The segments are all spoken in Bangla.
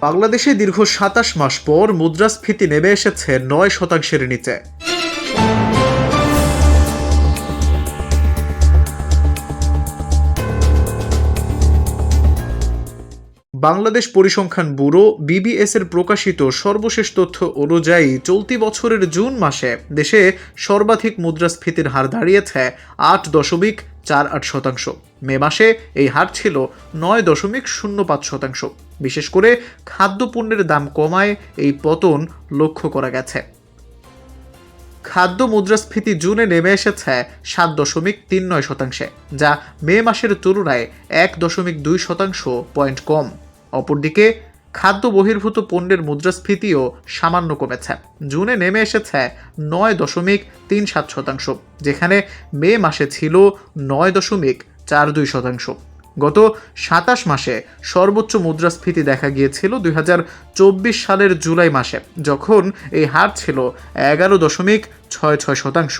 বাংলাদেশে দীর্ঘ সাতাশ মাস পর মুদ্রাস্ফীতি নেমে এসেছে নয় শতাংশের নিচে। বাংলাদেশ পরিসংখ্যান ব্যুরো বিবিএস এর প্রকাশিত সর্বশেষ তথ্য অনুযায়ী চলতি বছরের জুন মাসে দেশে সর্বাধিক মুদ্রাস্ফীতির হার দাঁড়িয়েছে আট দশমিক চার আট শতাংশ। মে মাসে এই হার ছিল নয় দশমিক শূন্য পাঁচ শতাংশ। বিশেষ করে খাদ্যপণ্যের দাম কমায় এই পতন লক্ষ্য করা গেছে। খাদ্য মুদ্রাস্ফীতি জুনে নেমে এসেছে সাত দশমিক তিন নয় শতাংশে, যা মে মাসের তুলনায় এক দশমিক দুই শতাংশ পয়েন্ট কম। অপরদিকে খাদ্য বহির্ভূত পণ্যের মুদ্রাস্ফীতিও সামান্য কমেছে। জুনে নেমে এসেছে নয় দশমিক তিন সাত শতাংশ, যেখানে মে মাসে ছিল নয় দশমিক চার দুই শতাংশ। গত সাতাশ মাসে সর্বোচ্চ মুদ্রাস্ফীতি দেখা গিয়েছিল দুই হাজার চব্বিশ সালের জুলাই মাসে, যখন এই হার ছিল এগারো দশমিক ছয় ছয় শতাংশ।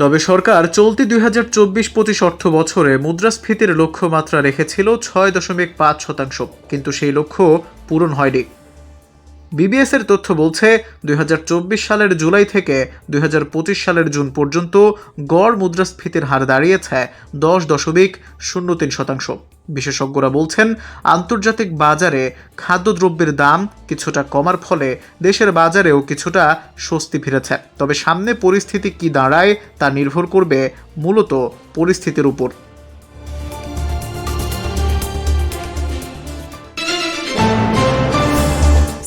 তবে সরকার চলতি দুই হাজার চব্বিশ পঁচিশ অর্থ বছরে মুদ্রাস্ফীতির লক্ষ্যমাত্রা রেখেছিল ছয় দশমিক পাঁচ শতাংশ, কিন্তু সেই লক্ষ্য পূরণ হয়নি। বিবিএস এর তথ্য বলছে, দুই হাজার চব্বিশ সালের জুলাই থেকে দুই হাজার পঁচিশ সালের জুন পর্যন্ত গড় মুদ্রাস্ফীতির হার দাঁড়িয়েছে দশ দশমিক শূন্য তিন শতাংশ। বিশেষজ্ঞরা বলছেন, আন্তর্জাতিক বাজারে খাদ্যদ্রব্যের দাম কিছুটা কমার ফলে দেশের বাজারেও কিছুটা স্বস্তি ফিরেছে। তবে সামনে পরিস্থিতি কি দাঁড়ায় তা নির্ভর করবে মূলত পরিস্থিতির উপর।